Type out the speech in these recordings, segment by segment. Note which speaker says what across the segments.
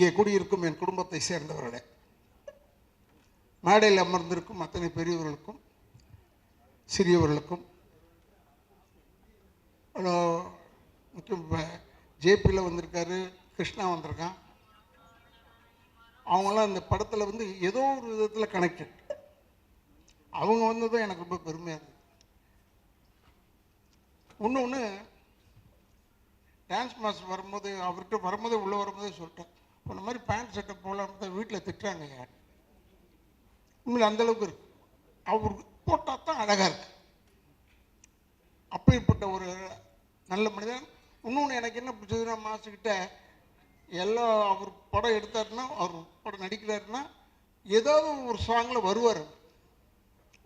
Speaker 1: இங்கே குடியிருக்கும் என் குடும்பத்தை சேர்ந்தவர்களே. மேடையில் அமர்ந்திருக்கும் அத்தனை பெரியவர்களுக்கும் சிறியவர்களுக்கும் ஹலோ முக்கியம் ஜேபியில் வந்திருக்காரு கிருஷ்ணா வந்திருக்கான். அவங்களாம் இந்த படத்தில் வந்து ஏதோ ஒரு விதத்தில் கனெக்டட் அவங்க வந்ததும் எனக்கு ரொம்ப பெருமையாக இருந்தது. இன்னொன்று டான்ஸ் மாஸ்டர் வரும்போது அவர்கிட்ட வரும்போதே உள்ளே வரும்போதே சொல்லிட்டேன். இந்த மாதிரி பேண்ட் சட்டை போகலான்னு தான் வீட்டில் திட்டுறாங்க யார்? உண்மையில் அந்தளவுக்கு இருக்கு. அவருக்கு போட்டால் தான் அழகாக இருக்கு. அப்பேற்பட்ட ஒரு நல்ல மனிதன். இன்னொன்று எனக்கு என்ன பிடிச்சதுன்னா மாசுக்கிட்ட எல்லா அவர் படம் எடுத்தாருன்னா அவர் படம் நடிக்கிறாருன்னா ஏதாவது ஒரு சாங்கில் வருவார்.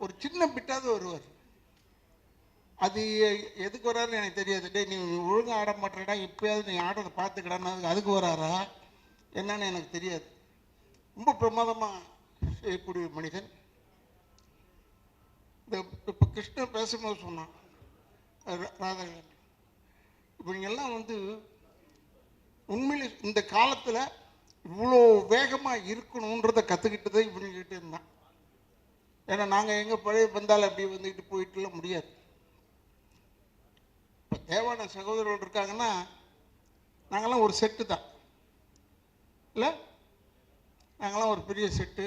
Speaker 1: ஒரு சின்ன பிட்டாவது வருவார். அது எதுக்கு வராருன்னு எனக்கு தெரியாது. டேய் நீ ஒழுங்காக ஆட மாட்டேடா எப்பயாவது நீ ஆடுறதை பார்த்துக்கடான்னு அதுக்கு வராரா? என்னன்னு எனக்கு தெரியாது. ரொம்ப பிரமாதமாக செய்யக்கூடிய மனிதன். இந்த இப்போ கிருஷ்ணன் பேசும்போது சொன்னான் ராதாகிருஷ்ணன் இப்போ எல்லாம் வந்து உண்மையில் இந்த காலத்தில் இவ்வளோ வேகமாக இருக்கணுன்றதை கற்றுக்கிட்டதே இவங்ககிட்ட இருந்தான் ஏன்னா நாங்கள் எங்கே பழைய பந்தால் அப்படி வந்துக்கிட்டு போயிட்டுலாம் முடியாது. இப்போ தேவான சகோதரர்கள் இருக்காங்கன்னா நாங்கள்லாம் ஒரு செட்டு தான். இல்லை. நாங்களாம் ஒரு பெரிய செட்டு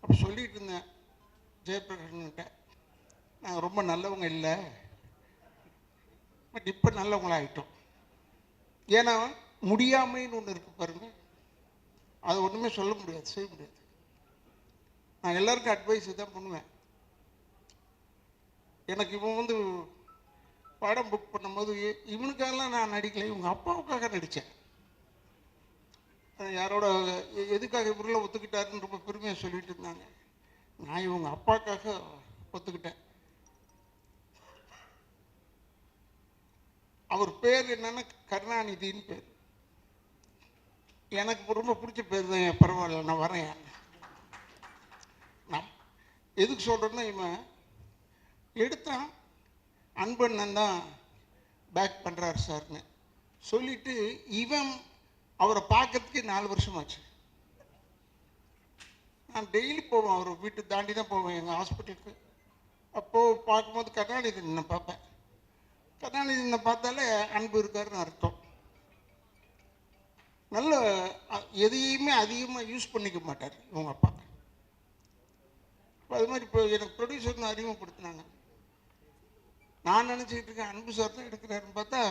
Speaker 1: அப்படி சொல்லிட்டு இருந்தேன். ஜெயபிரகாஷ்கிட்ட நாங்கள் ரொம்ப நல்லவங்க இல்லை. பட் இப்போ நல்லவங்களாகிட்டோம் ஏன்னா முடியாமைன்னு ஒன்று இருக்கு பாருங்கள் அது ஒன்றுமே சொல்ல முடியாது செய்ய முடியாது. நான் எல்லாருக்கும் அட்வைஸ் தான் பண்ணுவேன். எனக்கு இவன் வந்து படம் புக் பண்ணும்போது இவனுக்காகலாம் நான் நடிக்கலை இவங்க அப்பாவுக்காக நடித்தேன். யாரோட எ- எதுக்காக இவரெல்லாம் ஒத்துக்கிட்டாருன்னு ரொம்ப பெருமையாக சொல்லிட்டு இருந்தாங்க. நான் இவங்க அப்பாக்காக ஒத்துக்கிட்டேன். அவர் பேர் என்னன்னா கருணாநிதின்னு பேர். எனக்கு ரொம்ப பிடிச்ச பேர் தான் பரவாயில்ல நான் வரேன். நான் எதுக்கு சொல்கிறேன்னா இவன் எடுத்தான் அன்பண்ணன் தான் பேக் பண்ணுறாரு சார்னு. சொல்லிட்டு இவன் அவரை பார்க்கறதுக்கே நாலு வருஷமாச்சு. நான் டெய்லி போவேன் அவர் வீட்டு தாண்டி தான் போவேன் எங்கள் ஹாஸ்பிட்டலுக்கு அப்போது பார்க்கும்போது கருணாநிதி நின்று பார்ப்பேன். கருணாநிதி நின்று பார்த்தாலே அன்பு இருக்காருன்னு அர்த்தம். நல்ல எதையுமே அதிகமாக யூஸ் பண்ணிக்க மாட்டார் இவங்க அப்பா. இப்போ அது மாதிரி இப்போ எனக்கு ப்ரொடியூசர்னு அறிமுகப்படுத்தினாங்க. நான் நினச்சிக்கிட்டு இருக்கேன் அன்பு சார் தான் எடுக்கிறாருன்னு பார்த்தா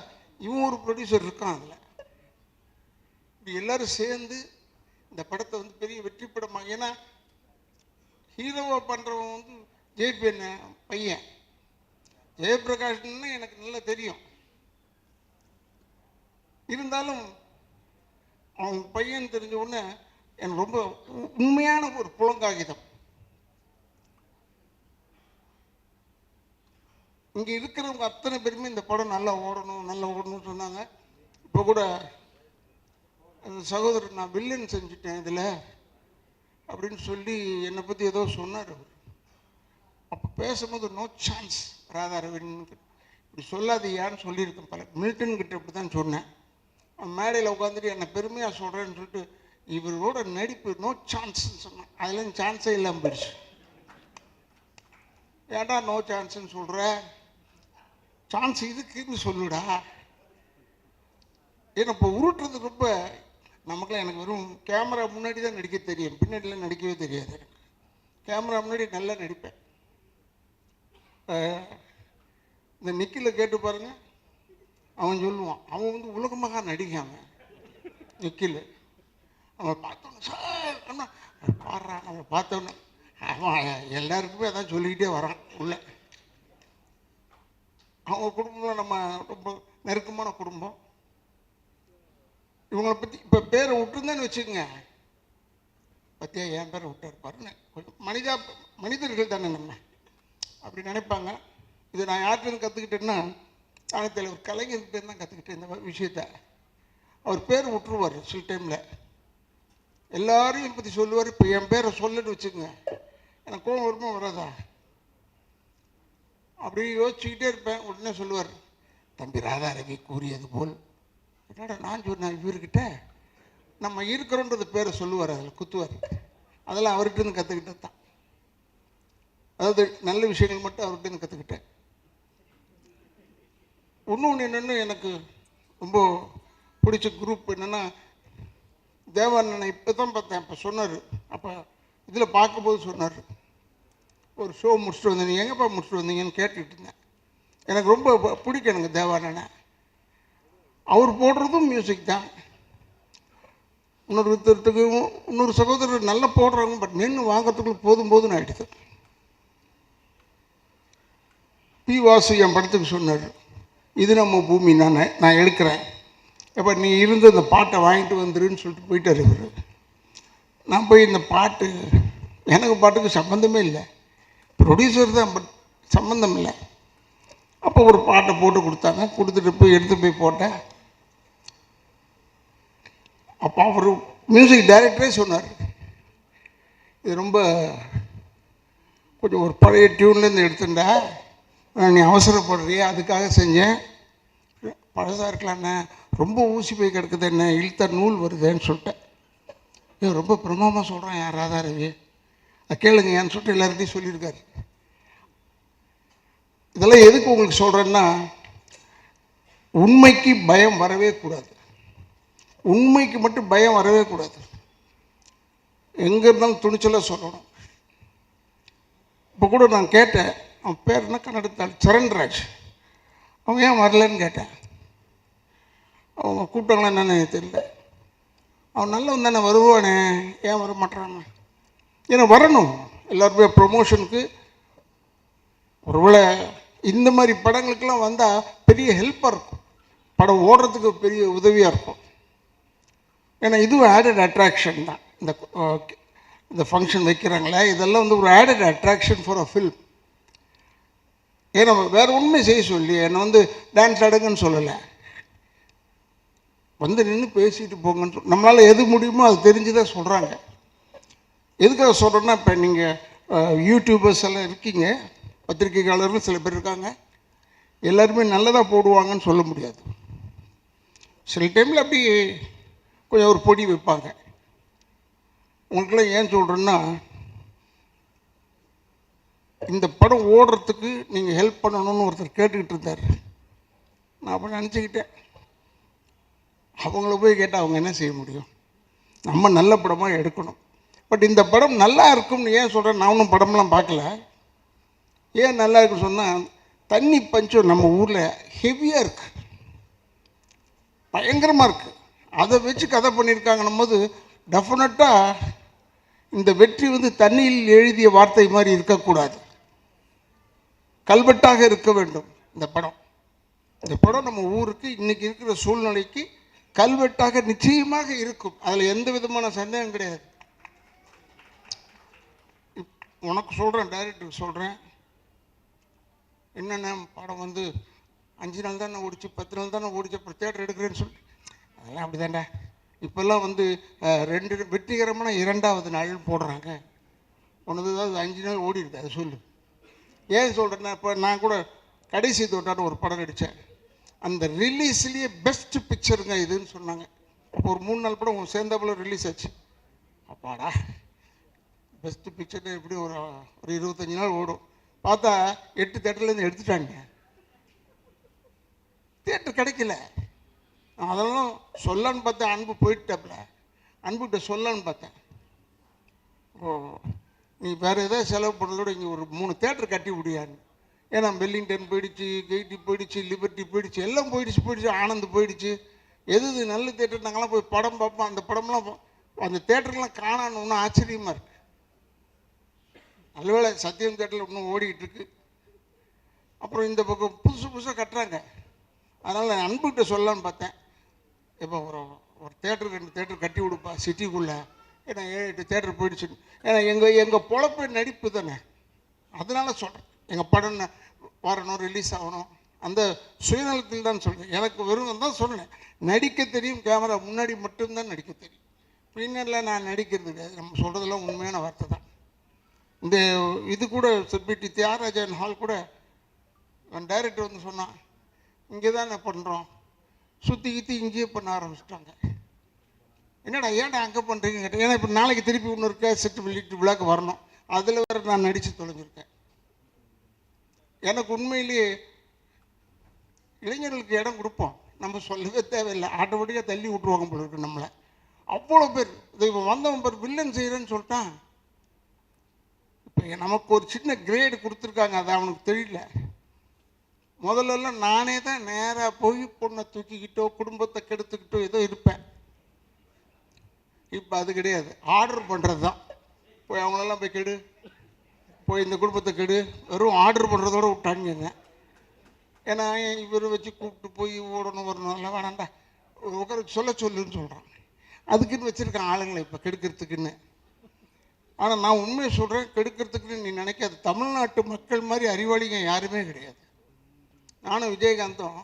Speaker 1: இவன் ஒரு ப்ரொடியூசர் இருக்கான் அதில். இப்படி எல்லாரும் சேர்ந்து இந்த படத்தை வந்து பெரிய வெற்றி படமாக ஏன்னா ஹீரோவாக பண்ணுறவன் வந்து ஜெயபி என்ன பையன். ஜெயபிரகாஷ்னு எனக்கு நல்லா தெரியும். இருந்தாலும் அவன் பையன் தெரிஞ்ச உடனே எனக்கு ரொம்ப உ- உண்மையான ஒரு புலங்காகிதம். இங்கே இருக்கிறவங்க அத்தனை பேருமே இந்த படம் நல்லா ஓடணும் நல்லா ஓடணும்னு சொன்னாங்க. இப்போ கூட அந்த சகோதரர் நான் வில்லன் செஞ்சுட்டேன் இதில் அப்படின்னு சொல்லி என்னை பற்றி ஏதோ சொன்னார் அவர். அப்போ பேசும்போது நோ சான்ஸ் ராதா ரவின்னு இப்படி சொல்லாதையான்னு சொல்லியிருக்கேன் பல. மில்டன் கிட்ட இப்படி தான் சொன்னேன் மேடையில் உட்காந்துட்டு என்னை பெருமையாக சொல்கிறேன்னு சொல்லிட்டு இவரோட நடிப்பு நோ சான்ஸ்ன்னு சொன்னான். அதுலேருந்து சான்ஸே இல்லாமல் போயிடுச்சு. ஏன்டா நோ சான்ஸ்ன்னு சொல்கிற சான்ஸ் இதுக்குன்னு சொல்லுடா. ஏன்னா இப்போ உருட்டுறது ரொம்ப நமக்குலாம் எனக்கு வெறும் கேமரா முன்னாடி தான் நடிக்க தெரியும் பின்னாடிலாம் நடிக்கவே தெரியாது. கேமரா முன்னாடி நல்லா நடிப்பேன். இந்த நிக்கில் கேட்டு பாருங்க. அவன் சொல்லுவான் அவன் வந்து உலகமாக நடிக்காம நிக்கில். அவன் பார்த்தோன்னே சார் அண்ணா. பாடுறான் அவன் பார்த்தோன்னே அவன் எல்லாருக்குமே அதான் சொல்லிக்கிட்டே வரான் உள்ள. அவங்க குடும்பம் நம்ம ரொம்ப நெருக்கமான குடும்பம். இவங்களை பற்றி இப்போ பேரை விட்டுருந்தேன்னு வச்சுக்கோங்க. பத்தியா என் பேரை விட்டார் பாருங்க. கொஞ்சம் மனிதா மனிதர்கள் தானே நம்ம. அப்படி நினைப்பாங்க. இது நான் யார்கிட்ட கற்றுக்கிட்டேன்னா தானத்தில் ஒரு கலைஞர்கிட்ட தான் கற்றுக்கிட்டேன் இந்த விஷயத்த. அவர் பேர் விட்டுருவார் சில டைமில் எல்லாரையும் பற்றி சொல்லுவார். இப்போ என் பேரை சொல்லுன்னு வச்சுக்கோங்க. எனக்கு கோவம் வருமா வராதா? அப்படி யோசிச்சுக்கிட்டே இருப்பேன். உடனே சொல்லுவார் தம்பி ராதாரவி கூறியது போல் என்னடா நான் சொன்னேன் இவர்கிட்ட? நம்ம இருக்கிறோன்றது பேரை சொல்லுவார் அதில் குத்துவார். அதெல்லாம் அவர்கிட்டருந்து கற்றுக்கிட்டது தான். அதாவது நல்ல விஷயங்கள் மட்டும் அவர்கிட்ட கற்றுக்கிட்டேன் இன்னொன்று என்னென்னு எனக்கு ரொம்ப பிடிச்ச குரூப் என்னென்னா தேவானனை இப்போ தான் பார்த்தேன் அப்போ சொன்னார். அப்போ இதில் பார்க்கும்போது சொன்னார். ஒரு ஷோ முடிச்சுட்டு வந்தேன் எங்கேப்பா முடிச்சுட்டு வந்தீங்கன்னு கேட்டுக்கிட்டு இருந்தேன். எனக்கு ரொம்ப பிடிக்கும் எனக்கு தேவானனை அவர் போடுறதும் மியூசிக் தான். இன்னொரு இன்னொருத்தருக்கு இன்னொரு சகோதரர் நல்லா போடுறாங்க பட் நின்று வாங்கிறதுக்குள்ள போதும் போதும்னு ஆகிடுது பி வாசு என் படத்துக்கு சொன்னார் இது நம்ம பூமி நான் நான் எடுக்கிறேன். எப்போ நீ இருந்து இந்த பாட்டை வாங்கிட்டு வந்துருன்னு சொல்லிட்டு போயிட்டார் இவர். நான் போய் இந்த பாட்டு எனக்கு பாட்டுக்கு சம்மந்தமே இல்லை. ப்ரொடியூசர் தான் பட் சம்மந்தம் இல்லை. அப்போ ஒரு பாட்டை போட்டு கொடுத்தாங்க கொடுத்துட்டு போய் எடுத்து போய் போட்டேன். அப்போ அவர் மியூசிக் டைரக்டரே சொன்னார். இது ரொம்ப கொஞ்சம் ஒரு பழைய டியூன்லேருந்து எடுத்துட்டா நீ அவசரப்படுறிய அதுக்காக செஞ்சேன். பழசாக இருக்கலாண்ணே ரொம்ப ஊசி போய் கிடக்குது என்ன இழுத்த நூல் வருதுன்னு சொல்லிட்டேன். இது ரொம்ப பிரமாமாக சொல்கிறேன் யார் ராதா ரவி அது கேளுங்க ஏன்னு சொல்லிட்டு எல்லார்கிட்டையும் சொல்லியிருக்காரு. இதெல்லாம் எதுக்கு உங்களுக்கு சொல்கிறேன்னா உண்மைக்கு பயம் வரவே கூடாது. உண்மைக்கு மட்டும் பயம் வரவே கூடாது. எங்கே இருந்தாலும் துணிச்சலாக சொல்லணும். இப்போ கூட நான் கேட்டேன் அவன் பேர் என்ன? கன்னடத்தாள். சரண்ராஜ். அவன் ஏன் வரலன்னு கேட்டேன். அவங்க கூப்பிட்டாங்களா என்னன்னு தெரியல. அவன் நல்லவன் தானே வருவானே. ஏன் வர மாட்டான் ஏன்னா வரணும். எல்லாருமே ப்ரொமோஷனுக்கு ஒருவேளை இந்த மாதிரி படங்களுக்கெல்லாம் வந்தால் பெரிய ஹெல்ப்பாக இருக்கும். படம் ஓடுறதுக்கு பெரிய உதவியாக இருக்கும். ஏன்னா இதுவும் ஆடட் அட்ராக்ஷன் தான். இந்த இந்த ஃபங்க்ஷன் வைக்கிறாங்களே இதெல்லாம் வந்து ஒரு added attraction for a film ஏன்னா வேறு உண்மை செய்ய சொல்லி என்னை வந்து டான்ஸ் ஆடுங்கன்னு சொல்லலை. வந்து நின்று பேசிட்டு போங்கன்னு சொல் நம்மளால் எது முடியுமோ அது தெரிஞ்சு தான் சொல்கிறாங்க எதுக்காக சொல்கிறோன்னா இப்போ நீங்கள் யூடியூபர்ஸ் எல்லாம் இருக்கீங்க பத்திரிகையாளர்கள் சில பேர் இருக்காங்க. எல்லாருமே நல்லதாக போடுவாங்கன்னு சொல்ல முடியாது. சில டைமில் அப்படி கொஞ்சம் ஒரு பொடி வைப்பாங்க. உங்களுக்கெல்லாம் ஏன் சொல்கிறேன்னா இந்த படம் ஓடுறதுக்கு நீங்கள் ஹெல்ப் பண்ணணும்னு ஒருத்தர் கேட்டுக்கிட்டு இருந்தார். நான் அப்போ நினச்சிக்கிட்டேன். அவங்கள போய் கேட்டால் அவங்க என்ன செய்ய முடியும்? நம்ம நல்ல படமாக எடுக்கணும். பட் இந்த படம் நல்லா இருக்கும்னு ஏன் சொல்கிறேன் நான் ஒன்றும் படம்லாம் பார்க்கல. ஏன் நல்லா இருக்குன்னு சொன்னால் தண்ணி பஞ்சம் நம்ம ஊரில் ஹெவியாக இருக்குது பயங்கரமாக இருக்குது அதை வச்சு கதை பண்ணியிருக்காங்கன்னும் போது டெஃபினட்டாக இந்த வெற்றி வந்து தண்ணியில் எழுதிய வார்த்தை மாதிரி இருக்கக்கூடாது. கல்வெட்டாக இருக்க வேண்டும் இந்த படம். இந்த படம் நம்ம ஊருக்கு இன்றைக்கி இருக்கிற சூழ்நிலைக்கு கல்வெட்டாக நிச்சயமாக இருக்கும். அதில் எந்த விதமான சந்தேகம் கிடையாது. உனக்கு சொல்கிறேன் டைரக்டருக்கு சொல்கிறேன் என்னென்ன படம் வந்து அஞ்சு நாள் தானே ஓடிச்சு பத்து நாள் தானே ஓடிச்சு அப்புறம் தேட்டர் எடுக்கிறேன்னு சொல்லி. அதெல்லாம் அப்படி தாண்டா இப்போல்லாம் வந்து ரெண்டு வெற்றிகரமான இரண்டாவது நாள் போடுறாங்க. ஒன்று தான் அஞ்சு நாள் ஓடிடுது அதை சொல்லு. ஏன் சொல்கிறேன்னா இப்போ நான் கூட கடைசி தோட்டான்னு ஒரு படம் நடித்தேன் அந்த ரிலீஸ்லேயே பெஸ்ட் பிக்சருங்க இதுன்னு சொன்னாங்க. அப்போ ஒரு மூணு நாள் படம் சேர்ந்தாப்புல ரிலீஸ் ஆச்சு. அப்பாடா. பெஸ்ட் பிக்சர் எப்படி ஒரு ஒரு இருபத்தஞ்சி நாள் ஓடும். பார்த்தா எட்டு தேட்டர்லேருந்து எடுத்துட்டாங்க தேட்டர் கிடைக்கல. அதெல்லாம் சொல்லன்னு பார்த்தேன் அன்பு போயிட்டாப்புல. அன்புகிட்ட சொல்லன்னு பார்த்தேன். ஓ நீ வேறு எதாவது செலவு பண்ணலோட இங்கே ஒரு மூணு தேட்டர் கட்டி விடியான்னு. ஏன்னா வெல்லிங்டன் போயிடுச்சு கெய்டி போயிடுச்சு லிபர்ட்டி போயிடுச்சு எல்லாம் போயிடுச்சு போயிடுச்சு ஆனந்த் போயிடுச்சு. எது இது நல்ல தேட்டர் நாங்களாம் போய் படம் பார்ப்போம். அந்த படம்லாம் அந்த தேட்டர்லாம் காணான்னு ஒன்றும் ஆச்சரியமாக இருக்கு. நல்லவேளை சத்தியம் தேட்டரில் இன்னும் ஓடிக்கிட்டு இருக்கு. அப்புறம் இந்த பக்கம் புதுசு புதுசாக கட்டுறாங்க. அதனால் நான் அன்புகிட்ட சொல்லலான்னு பார்த்தேன். இப்போ ஒரு ஒரு தேட்டர் ரெண்டு தேட்டர் கட்டி கொடுப்பா சிட்டிக்குள்ளே. ஏன்னா ஏழு எட்டு தேட்டர் போயிடுச்சு. ஏன்னா எங்கள் எங்கள் பொழப்பு நடிப்பு தானே. அதனால சொல்கிறேன் எங்கள் படம் வரணும் ரிலீஸ் ஆகணும். அந்த சுயநலத்தில் தான் சொல்கிறேன் எனக்கு வெறும் தான் சொன்னேன் நடிக்க தெரியும் கேமரா முன்னாடி மட்டும்தான் நடிக்க தெரியும். பின்னரில் நான் நடிக்கிறது கிடையாது நம்ம சொல்கிறதெல்லாம் உண்மையான வார்த்தை தான். இந்த இது கூட சிபிடி தியாகராஜன் ஹால் கூட டைரக்டர் வந்து சொன்னான் இங்கே தானே பண்ணுறோம் சுற்றி கித்தி இங்கேயே பண்ண ஆரம்பிச்சிட்டாங்க. என்னடா ஏன்டா அங்கே பண்ணுறீங்க கேட்டேன் ஏன்னா இப்போ நாளைக்கு திருப்பி இன்னொரு செட்டு வெளியிட்டு விழாக்கு வரணும். அதில் வேறு நான் நடித்து தொலைஞ்சிருக்கேன். எனக்கு உண்மையிலேயே இளைஞர்களுக்கு இடம் கொடுப்போம். நம்ம சொல்லவே தேவையில்லை. ஆட்டோமேட்டிக்காக தள்ளி விட்ருவாங்க போல இருக்கு நம்மளை. அவ்வளோ பேர். இப்போ வந்தவன் பேர் வில்லன் செய்கிறேன்னு சொல்லிட்டான். இப்போ நமக்கு ஒரு சின்ன கிரேடு கொடுத்துருக்காங்க. அது அவனுக்கு தெரியல. முதல்லலாம் நானே தான் நேராக போய் பொண்ணை தூக்கிக்கிட்டோ குடும்பத்தை கெடுத்துக்கிட்டோ ஏதோ இருப்பேன். இப்போ அது கிடையாது. ஆர்டர் பண்ணுறது தான் போய் அவங்களெல்லாம் போய் கெடு. போய் இந்த குடும்பத்தை கெடு. வெறும் ஆர்டர் பண்ணுறதோட விட்டானுங்க ஏன்னா இவர் வச்சு கூப்பிட்டு போய் ஓடணும் வரணும் எல்லாம் வேணாண்டா உட்கார சொல்ல சொல்லுன்னு சொல்கிறான் அதுக்குன்னு வச்சுருக்கேன் ஆளுங்களை இப்போ கெடுக்கிறதுக்குன்னு. ஆனால் நான் உண்மையை சொல்கிறேன் கெடுக்கிறதுக்குன்னு நீ நினைக்காது. தமிழ்நாட்டு மக்கள் மாதிரி அறிவாளிங்க யாருமே கிடையாது. நானும் விஜயகாந்தும்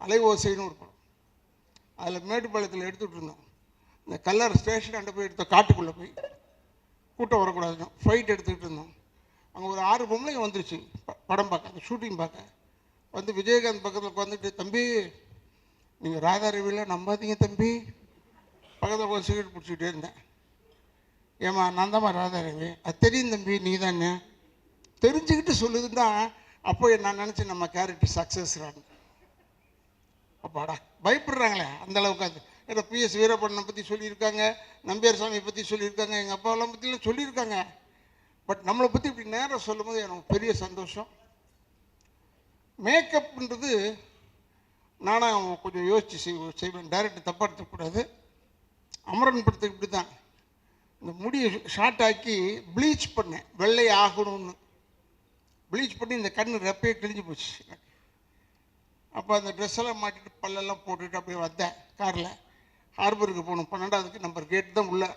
Speaker 1: அலைவோசைன்னு ஒரு படம். அதில் மேட்டுப்பாளையத்தில் எடுத்துகிட்டு இருந்தோம். இந்த கல்லர் ஸ்டேஷன் அண்டை போய் எடுத்தோம். காட்டுக்குள்ளே போய். கூட்டம் வரக்கூடாதுன்னு ஃபைட் எடுத்துக்கிட்டு இருந்தோம். அங்கே ஒரு ஆறு பொம்பளைங்க வந்துருச்சு. ப- படம் பார்க்க அந்த ஷூட்டிங் பார்க்க. வந்து விஜயகாந்த் பக்கத்தில் உட்காந்துட்டு தம்பி நீங்கள் ராதா ரவியில் நம்பாதீங்க தம்பி. பக்கத்தில் ஒரு சிகரெட் பிடிச்சிக்கிட்டே இருந்தேன். ஏம்மா நான் தாம்மா ராதா ரவி. அது தெரியும் தம்பி நீ தானே தெரிஞ்சுக்கிட்டு சொல்லுதுன்னா அப்போ நான் நினச்சேன் நம்ம கேரக்டர் சக்ஸஸ் அப்பாடா பயப்படுறாங்களே அந்த அளவுக்கு அது. ஏன்னா பிஎஸ் வீரப்பண்ணனை பற்றி சொல்லியிருக்காங்க நம்பியார் சாமியை பற்றி சொல்லியிருக்காங்க எங்கள் அப்பாவெல்லாம் பற்றிலாம் சொல்லியிருக்காங்க. பட் நம்மளை பற்றி இப்படி நேரம் சொல்லும்போது எனக்கு பெரிய சந்தோஷம். மேக்கப்ன்றது நானும் கொஞ்சம் யோசித்து செய் செய்வேன். டைரக்டர் தப்பாக எடுத்துக்கூடாது அமரன் படத்துக்கு இப்படி தான் இந்த முடியை ஷார்ட் ஆக்கி ப்ளீச் பண்ணேன். வெள்ளை ஆகணும்னு ப்ளீச் பண்ணி இந்த கண் ரெப்பையே கிழிஞ்சு போச்சு. அப்போ அந்த ட்ரெஸ் எல்லாம் மாட்டிட்டு பல்லெல்லாம் போட்டுட்டு அப்படியே வந்தேன் காரில். ஹார்பருக்கு போகணும் பன்னெண்டாவதுக்கு நம்பர் கேட் தான் உள்ள.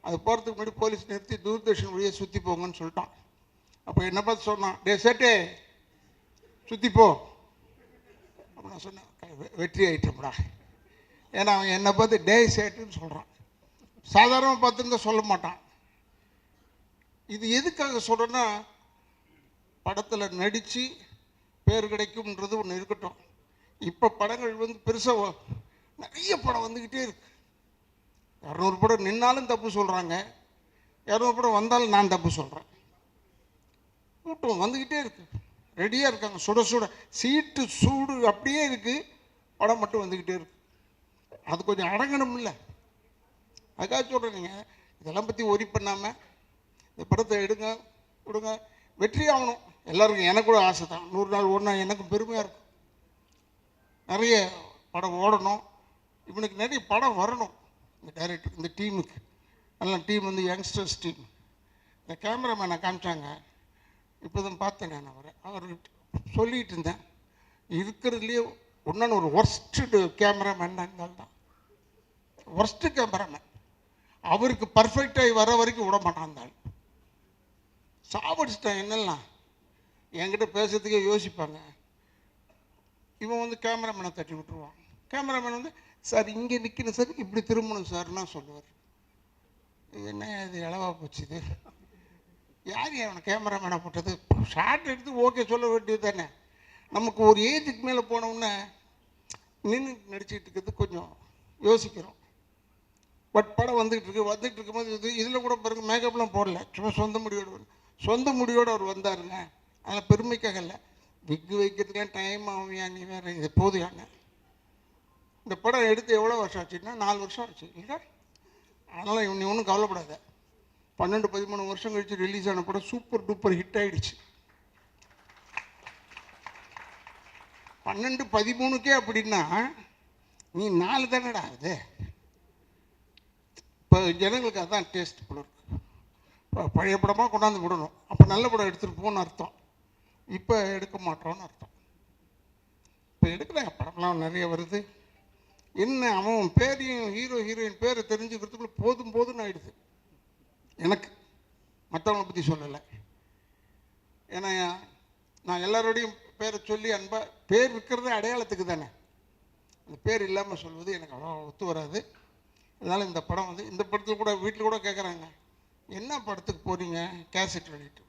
Speaker 1: அது போகிறதுக்கு முன்னாடி போலீஸ் நிறுத்தி தூர்தர்ஷன் வழியே சுற்றி போங்கன்னு சொல்லிட்டான். அப்போ என்ன பார்த்து சொன்னான் டே சேட்டே சுற்றி போ. அப்போ நான் சொன்னேன் "வெ- வெற்றி ஆகிட்டோம்டா ஏன்னா அவன் என்னை பார்த்து டே சேட்டுன்னு சொல்கிறான் சாதாரணமாக பார்த்துருந்தா சொல்ல மாட்டான். இது எதுக்காக சொல்கிறேன்னா படத்தில் நடித்து பேர் கிடைக்கும்ன்றது ஒன்று இருக்கட்டும். இப்போ படங்கள் வந்து பெருசாக நிறைய படம் வந்துக்கிட்டே இருக்கு. இரநூறு படம் நின்னாலும் தப்பு சொல்கிறாங்க இரநூறு படம் வந்தாலும் நான் தப்பு சொல்கிறேன் கூட்டம் வந்துக்கிட்டே இருக்கு. ரெடியாக இருக்காங்க. சுட சுட சீட்டு சூடு அப்படியே இருக்குது படம் மட்டும் வந்துக்கிட்டே இருக்கு. அது கொஞ்சம் அடங்கணும் இல்லை. அதுக்காக சொல்கிறேன் நீங்கள் இதெல்லாம் பற்றி ஒரி பண்ணாமல் இந்த படத்தை எடுங்க கொடுங்க. வெற்றி ஆகணும். எல்லாருக்கும் எனக்கு கூட ஆசை தான். நூறு நாள் ஓடினா எனக்கும் பெருமையாக இருக்கும். நிறைய படம் ஓடணும். இவனுக்கு நிறைய படம் வரணும். இந்த டைரக்டர் இந்த டீமுக்கு நல்ல டீம் வந்து யங்ஸ்டர்ஸ் டீம் இந்த கேமராமேனை காமிச்சாங்க. இப்போ தான் பார்த்தேன் நான் அவரை. அவர்கிட்ட சொல்லிகிட்டு இருந்தேன். இருக்கிறதுலையே ஒன்றான ஒரு ஒர்ஸ்ட்டு கேமராமேன் தான் தான் ஒர்ஸ்ட்டு கேமராமேன் அவருக்கு பர்ஃபெக்டாகி வர வரைக்கும் விட மாட்டான் அந்த ஆள். என்னெல்லாம்? என்கிட்ட பேசுறதுக்கே யோசிப்பாங்க. இவன் வந்து கேமராமேனை தட்டி விட்டுருவான். கேமராமேன் வந்து சார் இங்கே நிற்கணும் சார். இப்படி திரும்பணும் சார்னா சொல்லுவார். என்ன இது இளவா போச்சு இது? யார் அவனை கேமராமேனை போட்டது. ஷார்ட் எடுத்து ஓகே சொல்ல வேண்டியது தானே. நமக்கு ஒரு ஏஜுக்கு மேலே போனோன்னே நின்று நடிச்சிட்டு இருக்கிறது கொஞ்சம் யோசிக்கிறோம். பட் படம் வந்துகிட்டு இருக்கு. வந்துகிட்டு இருக்கும்போது இது இதில் கூட பிறகு மேக்கப்லாம் போடல. சும்மா சொந்த முடியோடு சொந்த முடியோடு அவர் வந்தாருங்க. அதில் பெருமைக்காக இல்லை. விக்கு வைக்கிறதுக்கெல்லாம் டைம் ஆகும்யா நீ வேறு இது போதுயாங்க இந்த படம் எடுத்து எவ்வளோ வருஷம் ஆச்சுன்னா நாலு வருஷம் ஆச்சு. இல்லை? அதனால் நீ ஒன்றும் கவலைப்படாத. பன்னெண்டு பதிமூணு வருஷம் கழிச்சு ரிலீஸ் ஆன படம் சூப்பர் டூப்பர் ஹிட் ஆகிடுச்சு பன்னெண்டு பதிமூணுக்கே அப்படின்னா நீ நாலு தானடா அது இப்போ ஜனங்களுக்கு அதான் டேஸ்ட் போல இருக்கு. இப்போ பழைய படமாக கொண்டாந்து விடணும். அப்போ நல்ல படம் எடுத்துகிட்டு போகணும்னு அர்த்தம். இப்போ எடுக்க மாட்டோம்னு அர்த்தம். இப்போ எடுக்கிறாங்க படம்லாம் நிறைய வருது. என்ன அவன் பேரையும் ஹீரோ ஹீரோயின் பேரை தெரிஞ்சுக்கிறதுக்குள்ள போதும் போதும்னு ஆயிடுது. எனக்கு. மற்றவங்களை பற்றி சொல்லலை. ஏன்னா நான் எல்லாரோடையும் பேரை சொல்லி அன்பா பேர் இருக்கிறதே அடையாளத்துக்கு தானே. அந்த பேர் இல்லாமல் சொல்வது எனக்கு அவ்வளோ ஒத்து வராது. அதனால் இந்த படம் வந்து இந்த படத்தில் கூட வீட்டில் கூட கேட்குறாங்க என்ன படத்துக்கு போகிறீங்க கேசட் வெளியிட்டு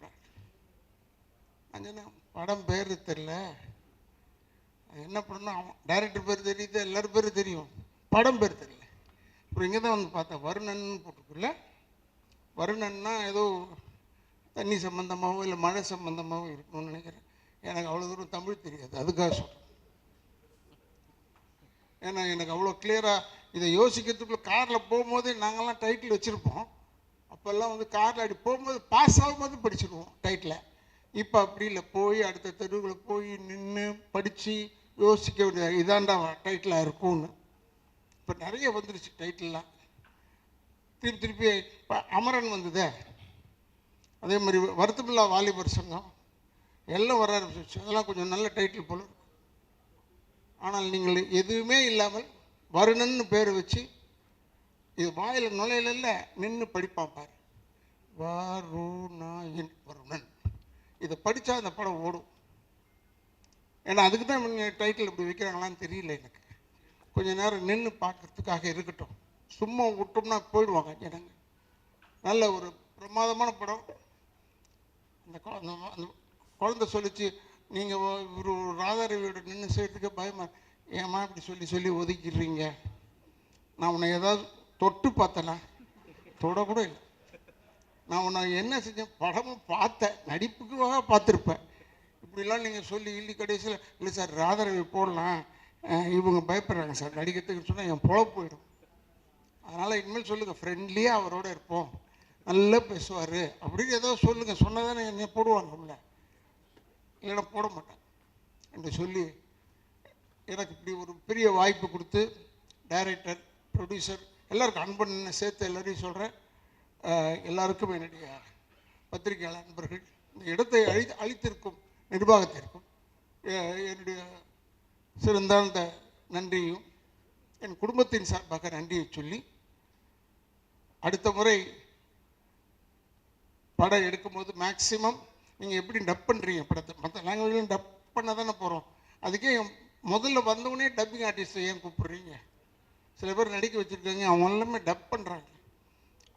Speaker 1: நான் படம் பேர் தெரில என்ன பண்ணணும் அவன் டைரக்டர் பேர் தெரியுது எல்லாரும் பேர் தெரியும். படம் பேர் தெரியல. அப்புறம் இங்கே தான் வந்து பார்த்தேன் வருணன் போட்டிருக்குல்ல? வருணன்னா ஏதோ தண்ணி சம்மந்தமாகவோ இல்லை மழை சம்மந்தமாகவோ இருக்கணும்னு நினைக்கிறேன். எனக்கு அவ்வளோ தூரம் தமிழ் தெரியாது. அதுக்காக சொல்கிறேன் ஏன்னா எனக்கு அவ்வளோ கிளியராக இதை யோசிக்கிறதுக்குள்ள காரில் போகும்போதே நாங்கள்லாம் டைட்டில் வச்சுருப்போம். அப்போல்லாம் வந்து காரில் அப்படி போகும்போது பாஸ் ஆகும்போது படிச்சிருவோம் டைட்டில் இப்போ அப்படி இல்லை. போய் அடுத்த தெருவில் போய் நின்று படித்து யோசிக்க வேண்டிய இதாண்டா டைட்டிலாக இருக்கும்னு. இப்போ நிறைய வந்துருச்சு டைட்டில்லாம் திருப்பி திருப்பி இப்போ அமரன் வந்ததே. அதே மாதிரி வருத்தமில்லா வாலிபர் சங்கம். எல்லாம் வர ஆரம்பிச்சிருச்சு. அதெல்லாம் கொஞ்சம் நல்ல டைட்டில் போல ஆனால் நீங்கள் எதுவுமே இல்லாமல் வருணன்னு பேர் வச்சு இது வாயில் நுழையில நின்று படிப்பான் பாரு. வருணாயின் வருணன். இதை படித்தா இந்த படம் ஓடும். ஏன்னா அதுக்கு தான் இவங்க டைட்டில் இப்படி வைக்கிறாங்களான்னு தெரியல எனக்கு. கொஞ்சம் நேரம் நின்று பார்க்கறதுக்காக இருக்கட்டும். சும்மா விட்டோம்னா போயிடுவாங்க ஜனங்க. நல்ல ஒரு பிரமாதமான படம். அந்த குழந்த அந்த குழந்தை சொல்லிச்சு நீங்கள் ஒரு ராதாரவியோட நின்று செய்யறதுக்கு பயமா ஏமா இப்படி சொல்லி சொல்லி ஒதுக்கிடுறீங்க? நான் உன்னை ஏதாவது தொட்டு பார்த்தேனா? கூட இல்லை. நான் உன்னை என்ன செஞ்சேன்? படமும் பார்த்தேன். நடிப்புக்காக பார்த்துருப்பேன். இப்படிலாம் நீங்கள் சொல்லி இல்லி கடைசியில் இல்லை சார் ராதரவி போடலாம். இவங்க பயப்படுறாங்க சார். நடிக்கிறதுக்கு சொன்னால் என் பொழப்பு போயிடும். அதனால் இனிமேல் சொல்லுங்கள் ஃப்ரெண்ட்லியாக அவரோட இருப்போம். நல்லா பேசுவார். அப்படின்னு ஏதோ சொல்லுங்கள் சொன்னதானே என்னை போடுவாங்க உள்ள இல்லைன்னா போட மாட்டேன். என்று சொல்லி எனக்கு இப்படி ஒரு பெரிய வாய்ப்பு கொடுத்து டைரக்டர் ப்ரொடியூசர் எல்லாருக்கும் அன்பன் சேர்த்து எல்லோரையும் சொல்கிறேன் எல்லாருக்கும் என்னுடைய பத்திரிகையாளர் நண்பர்கள் இந்த இடத்தை அழி அழித்திருக்கும் நிர்வாகத்திற்கும் என்னுடைய சிறந்தாழ்ந்த நன்றியும் என் குடும்பத்தின் சார்பாக நன்றியை சொல்லி அடுத்த முறை படம் எடுக்கும்போது மேக்சிமம் நீங்கள் எப்படி டப் பண்ணுறீங்க படத்தை? மற்ற லாங்குவேஜிலும் டப் பண்ண தானே போகிறோம் அதுக்கே முதல்ல வந்தவுடனே டப்பிங் ஆர்டிஸ்ட்டை ஏன் கூப்பிட்றீங்க? சில பேர் நடிக்க வச்சுருக்காங்க அவங்க எல்லாமே டப் பண்ணுறாங்க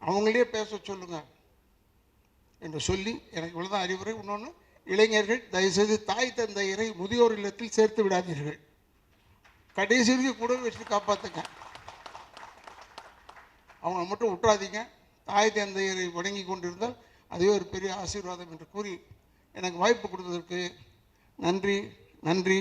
Speaker 1: அவங்களே பேச சொல்லுங்க. என்று சொல்லி எனக்கு இவ்வளோதான் அறிவுரை. இன்னொன்று இளைஞர்கள் தயவுசெய்து தாய் தந்தையரை முதியோர் இல்லத்தில் சேர்த்து விடாதீர்கள். கடைசி வரைக்கும் கூட வச்சு காப்பாற்றுங்க அவங்கள மட்டும் விட்டுறாதீங்க. தாய் தந்தையரை வணங்கி கொண்டிருந்தால் அதுவே ஒரு பெரிய ஆசீர்வாதம் என்று கூறி எனக்கு வாய்ப்பு கொடுத்ததற்கு நன்றி நன்றி.